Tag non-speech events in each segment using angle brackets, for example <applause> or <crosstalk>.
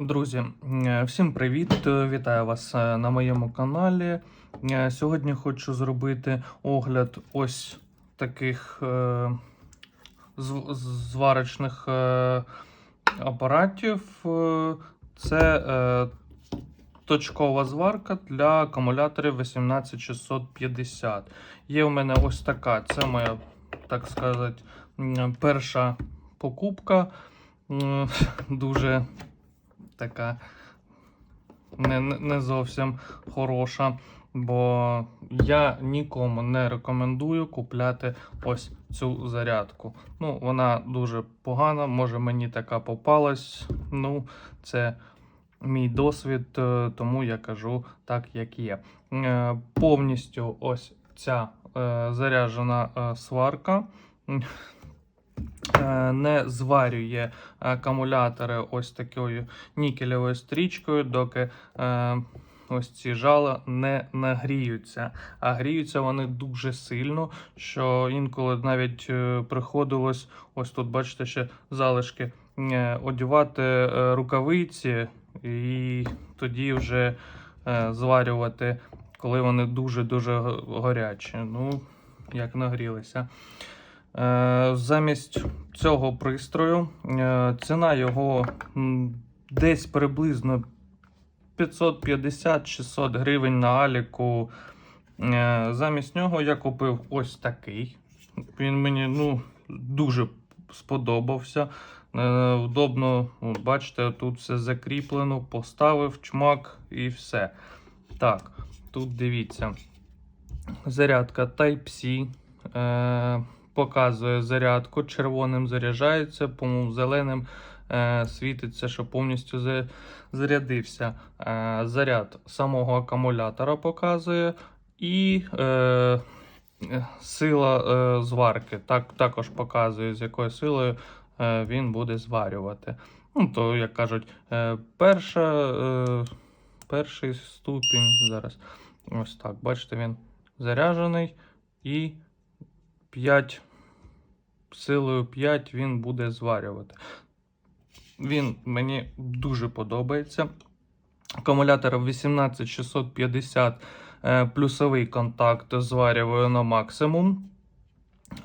Друзі, е, всім привіт! Е, Вітаю вас е, на моєму каналі. Сьогодні хочу зробити огляд ось таких зварочних апаратів. Це точкова зварка для акумуляторів 18650. Є у мене ось така. Це моя, так сказати, перша покупка. <laughs> Дуже така не, не зовсім хороша. Бо я нікому не рекомендую купляти ось цю зарядку. Ну, вона дуже погана, може мені така попалась. Ну, це мій досвід, е, тому я кажу так, як є. Е, Повністю ось ця е, заряджена сварка. Е, Не зварює акумулятори ось такою нікелевою стрічкою, доки е, ось ці жала не нагріються. А гріються вони дуже сильно, що інколи навіть е, приходилось, ось тут, бачите, ще залишки, одягати рукавиці і тоді вже зварювати, коли вони дуже-дуже горячі. Ну, як нагрілися. Е, Замість цього пристрою е, ціна його десь приблизно 550-600 гривень на Аліку. Е, Замість нього я купив ось такий. Він мені ну, дуже сподобався. Удобно, бачите, тут все закріплено, поставив чмак і все. Так, тут дивіться. Зарядка Type-C. Показує зарядку. Червоним заряджається, по-моєму, зеленим е, світиться, що повністю за- зарядився. Е, заряд самого акумулятора показує. І е, сила е, зварки так, також показує, з якою силою е, він буде зварювати. Ну, то, як кажуть, е, перша, е, перший ступінь зараз. Ось так, бачите, він заряджений і 5 силою 5 він буде зварювати. Він мені дуже подобається. Акумулятор 18650 е, плюсовий контакт зварюваю на максимум.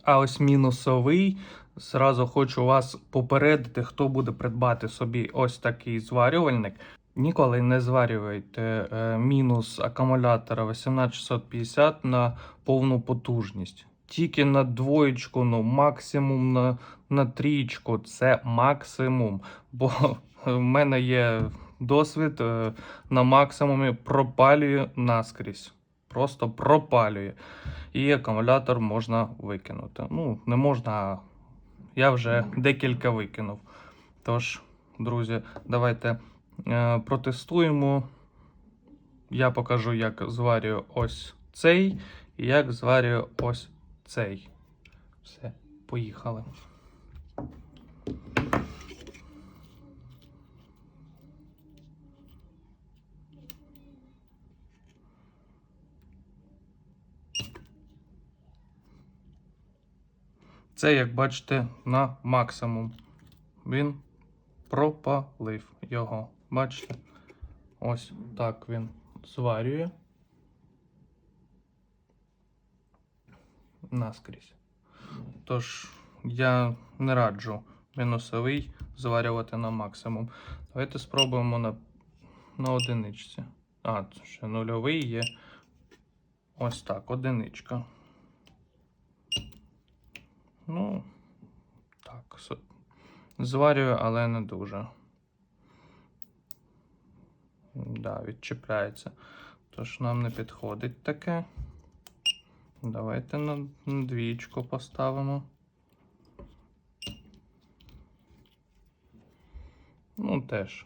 А ось мінусовий. Зразу хочу вас попередити, хто буде придбати собі ось такий зварювальник. Ніколи не зварюйте е, мінус акумулятора 18650 на повну потужність. Тільки на двоєчку, ну максимум на, на трієчку це максимум. Бо <laughs> в мене є досвід е, на максимумі пропалює наскрізь. Просто пропалює. І акумулятор можна викинути. Ну, не можна, а я вже декілька викинув. Тож, друзі, давайте е, протестуємо. Я покажу, як зварюю ось цей, і як зварюю ось цей. Все, поїхали. Це, як бачите, на максимум. Він пропалив його. Бачите? Ось так він зварює. Наскрізь. Тож, я не раджу мінусовий зварювати на максимум. Давайте спробуємо на, на одиничці. А, ще нульовий є. Ось так, одиничка. Ну, так, зварюю, але не дуже. Да, відчіпляється. Тож нам не підходить таке. Давайте на двічку поставимо. Ну, теж.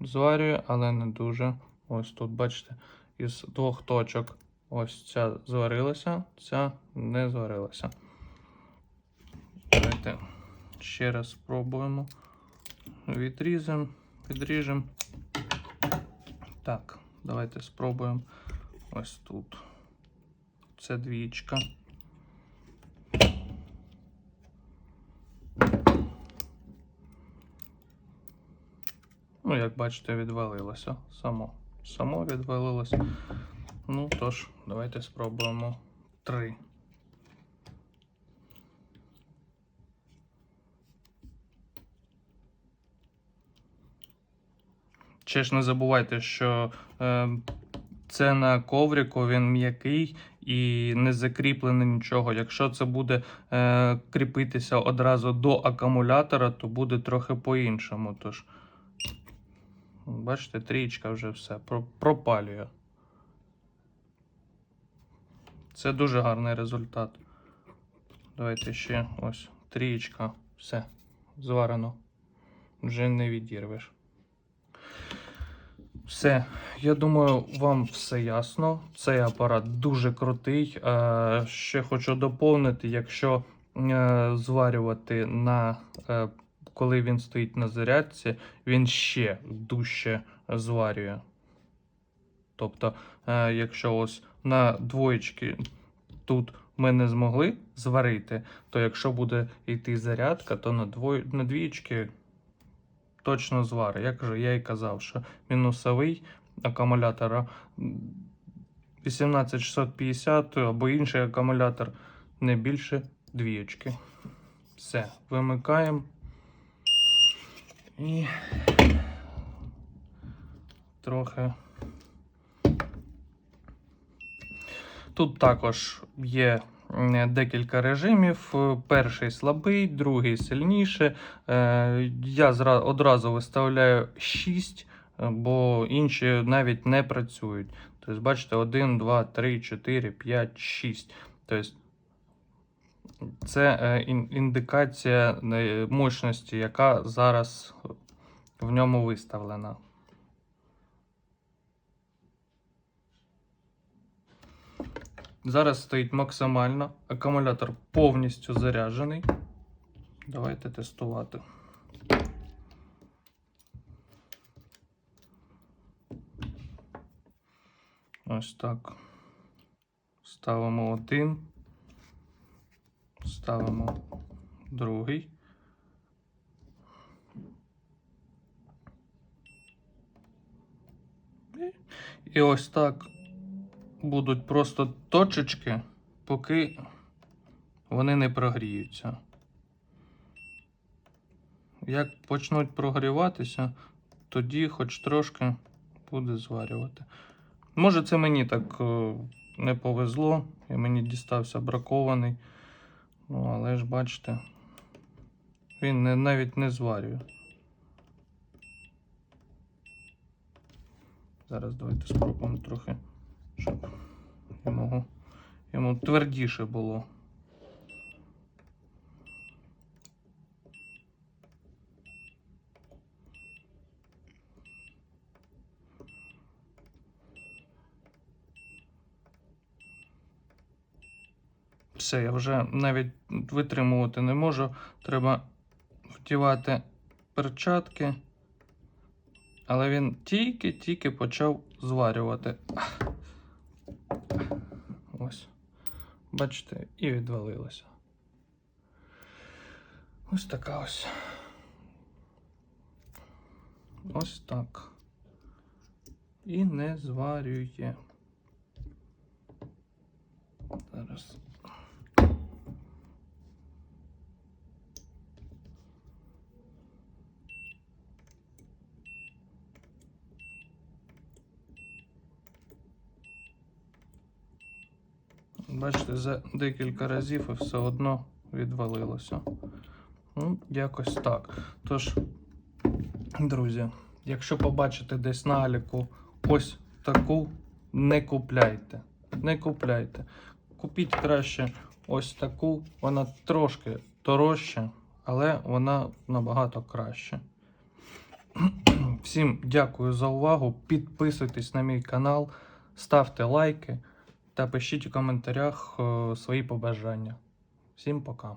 Зварюю, але не дуже. Ось тут, бачите, із двох точок ось ця зварилася, ця не зварилася. Давайте ще раз спробуємо. Відріземо, відріжемо. Так, давайте спробуємо ось тут. Це двічка. Ну, як бачите, відвалилося само. Само відвалилося. Ну тож, давайте спробуємо три. Ще ж не забувайте, що е, це на коврику, він м'який і не закріплений нічого. Якщо це буде е, кріпитися одразу до акумулятора, то буде трохи по-іншому. Тож, бачите, трієчка вже все пропалює. Це дуже гарний результат. Давайте ще ось трієчка. Все, зварено. Вже не відірвеш. Все, я думаю, вам все ясно. Цей апарат дуже крутий. Е, ще хочу доповнити, якщо е, зварювати на е, коли він стоїть на зарядці, він ще дужче зварює. Тобто, якщо ось на двоєчки тут ми не змогли зварити, то якщо буде йти зарядка, то на, двоє, на двієчки точно звари. Як же я і казав, що мінусовий акумулятора м, 18650 або інший акумулятор не більше двієчки. Все, вимикаємо. І трохи. Тут також є декілька режимів. Е, Перший слабий, другий сильніше. Е, Я одразу виставляю 6, е, бо інші навіть не працюють. Тобто, бачите, 1, 2, 3, 4, 5, 6. Тобто, це індикація мощності, яка зараз в ньому виставлена. Зараз стоїть максимально. Акумулятор повністю заряджений. Давайте тестувати. Ось так. Ставимо один. Ставимо другий. І ось так будуть просто точечки, поки вони не прогріються. Як почнуть прогріватися, тоді хоч трошки буде зварювати. Може, це мені так е, не повезло, і мені дістався бракований. Ну, але ж бачите, він не, навіть не зварює. Зараз давайте спробуємо трохи, щоб йому, йому твердіше було. Все, я вже навіть витримувати не можу. Треба вдівати перчатки. Але він тільки-тільки почав зварювати. Ось. Бачите, і відвалилося. Ось така ось. Ось так. І не зварює. Зараз. Бачите, за декілька разів і все одно відвалилося. Ну, якось так. Тож, друзі, якщо побачите десь на Аліку ось таку, не купляйте. Не купляйте. Купіть краще ось таку. Вона трошки дорожча, але вона набагато краще. Всім дякую за увагу. Підписуйтесь на мій канал, ставте лайки та пишіть у коментарях е, свої побажання. Всім пока.